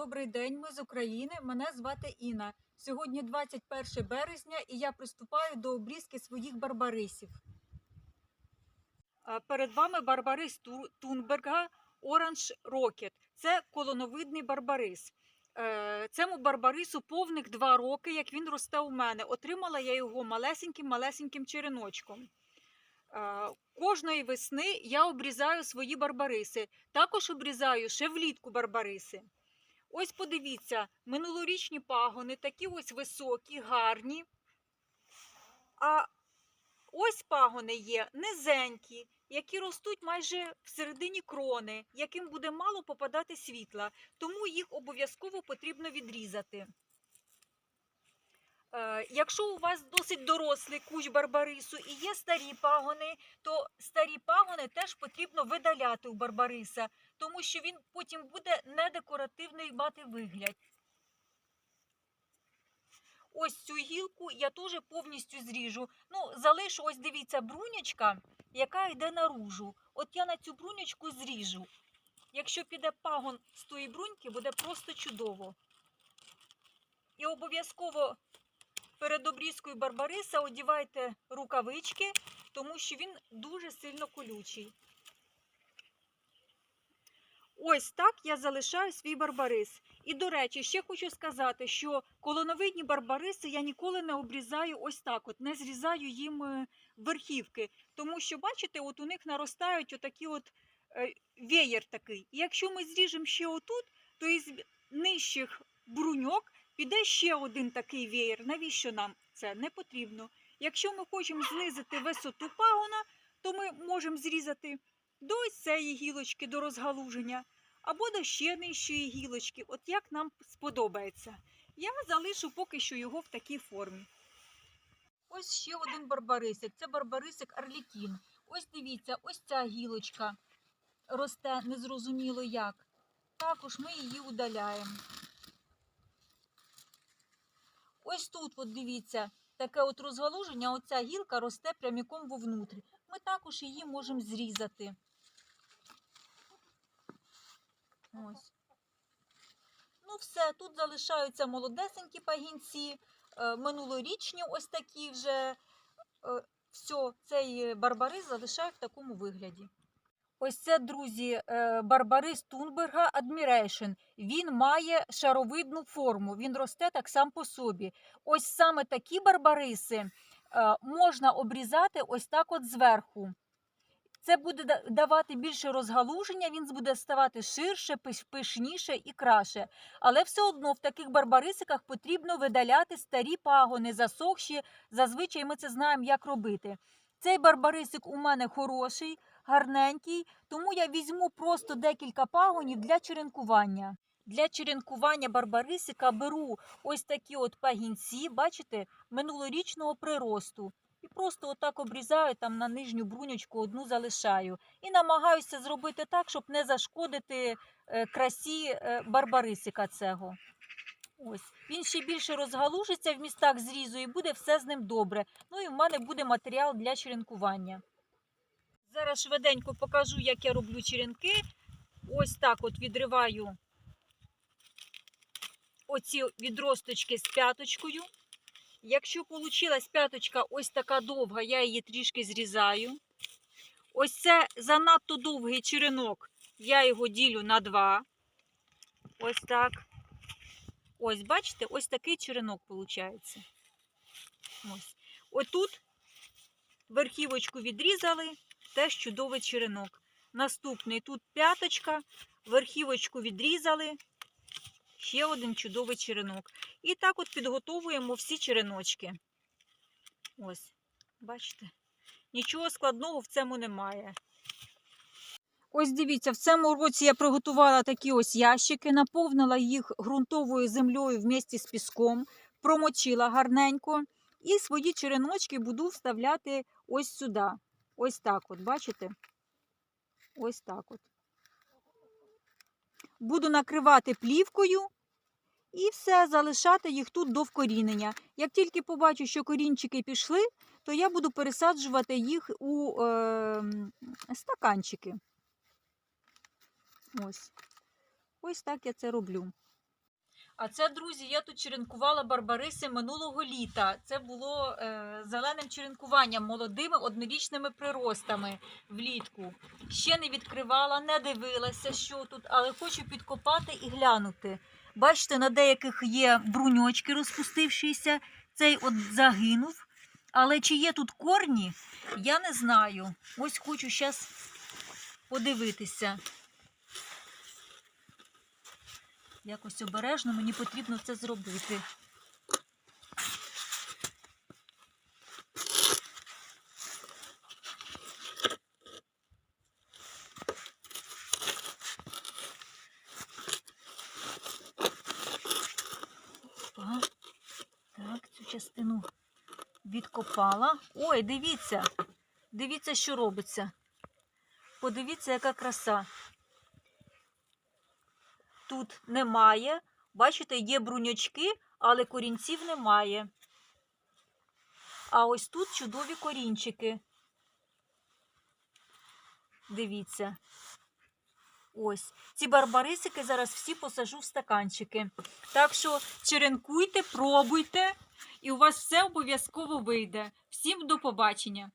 Добрий день, ми з України. Мене звати Інна. Сьогодні 21 березня і я приступаю до обрізки своїх барбарисів. Перед вами барбарис Тунберга Orange Rocket. Це колоновидний барбарис. Е, Цьому барбарису повних два роки, як він росте у мене. Отримала я його малесеньким-малесеньким череночком. Е, Кожної весни я обрізаю свої барбариси. Також обрізаю ще влітку барбариси. Ось подивіться, минулорічні пагони такі ось високі, гарні. А ось пагони є низенькі, які ростуть майже всередині крони, яким буде мало попадати світла, тому їх обов'язково потрібно відрізати. Е, Якщо у вас досить дорослий кущ барбарису і є старі пагони, то старі пагони теж потрібно видаляти у барбариса, тому що він потім буде недекоративний мати вигляд. Ось цю гілку я теж повністю зріжу. Ну, залишу, ось дивіться, брунячка, яка йде наружу. От я на цю брунячку зріжу. Якщо піде пагон з тої бруньки, буде просто чудово. І обов'язково перед обрізкою барбариса одівайте рукавички, тому що він дуже сильно колючий. Ось так я залишаю свій барбарис. І, до речі, ще хочу сказати, що колоновидні барбариси я ніколи не обрізаю ось так, от, не зрізаю їм е, верхівки. Тому що, бачите, от у них наростають отакі от е, веєр такий. І якщо ми зріжемо ще отут, то із нижчих бруньок піде ще один такий веєр. Навіщо нам це? Не потрібно. Якщо ми хочемо знизити висоту пагона, то ми можемо зрізати до ось цієї гілочки, до розгалуження, або до ще нижчої гілочки, от як нам сподобається. Я залишу поки що його в такій формі. Ось ще один барбарисик. Це барбарисик Арлікін. Ось дивіться, ось ця гілочка росте незрозуміло як. Також ми її удаляємо. Ось тут, от дивіться, таке от розгалуження, оця гілка росте прямиком вовнутрі. Ми також її можемо зрізати. Ось. Ну, все, тут залишаються молодесенькі пагінці, е, минулорічні ось такі вже. Е, все, цей барбарис залишаю в такому вигляді. Ось це, друзі, е, барбарис Тунберга Admiration. Він має шаровидну форму, він росте так сам по собі. Ось саме такі барбариси можна обрізати ось так от зверху. Це буде давати більше розгалуження, він буде ставати ширше, пишніше і краще. Але все одно в таких барбарисиках потрібно видаляти старі пагони, засохші. Зазвичай ми це знаємо, як робити. Цей барбарисик у мене хороший, гарненький, тому я візьму просто декілька пагонів для черенкування. Для черенкування барбарисика беру ось такі от пагінці, бачите, минулорічного приросту. І просто отак обрізаю там на нижню брунючку одну залишаю. І намагаюся зробити так, щоб не зашкодити е, красі е, барбарисика цього. Ось. Він ще більше розгалужиться в містах зрізу і буде все з ним добре. Ну і в мене буде матеріал для черенкування. Зараз швиденько покажу, як я роблю черенки. Ось так от відриваю оці відросточки з п'яточкою. Якщо вийшла п'яточка ось така довга, я її трішки зрізаю. Ось це занадто довгий черенок, я його ділю на два. Ось так. Ось, бачите, ось такий черенок виходить. Ось. Отут верхівочку відрізали, теж чудовий черенок. Наступний тут п'яточка, верхівочку відрізали, ще один чудовий черенок. І так от підготовуємо всі череночки. Ось, бачите? Нічого складного в цьому немає. Ось дивіться, в цьому році я приготувала такі ось ящики, наповнила їх ґрунтовою землею вместе з піском, промочила гарненько. І свої череночки буду вставляти ось сюди. Ось так от, бачите? Ось так от. Буду накривати плівкою і все, залишати їх тут до вкорінення. Як тільки побачу, що корінчики пішли, то я буду пересаджувати їх у е, стаканчики. Ось. Ось так я це роблю. А це, друзі, я тут черенкувала барбариси минулого літа. Це було е, зеленим черенкуванням молодими однорічними приростами влітку. Ще не відкривала, не дивилася, що тут, але хочу підкопати і глянути. Бачите, на деяких є бруньочки розпустившися, цей от загинув. Але чи є тут корні, я не знаю. Ось хочу зараз подивитися. Якось обережно мені потрібно це зробити. Так, цю частину відкопала. Ой, дивіться. Дивіться, що робиться. Подивіться, яка краса. Тут немає. Бачите, є бруньочки, але корінців немає. А ось тут чудові корінчики. Дивіться. Ось. Ці барбарисики зараз всі посажу в стаканчики. Так що черенкуйте, пробуйте, і у вас все обов'язково вийде. Всім до побачення!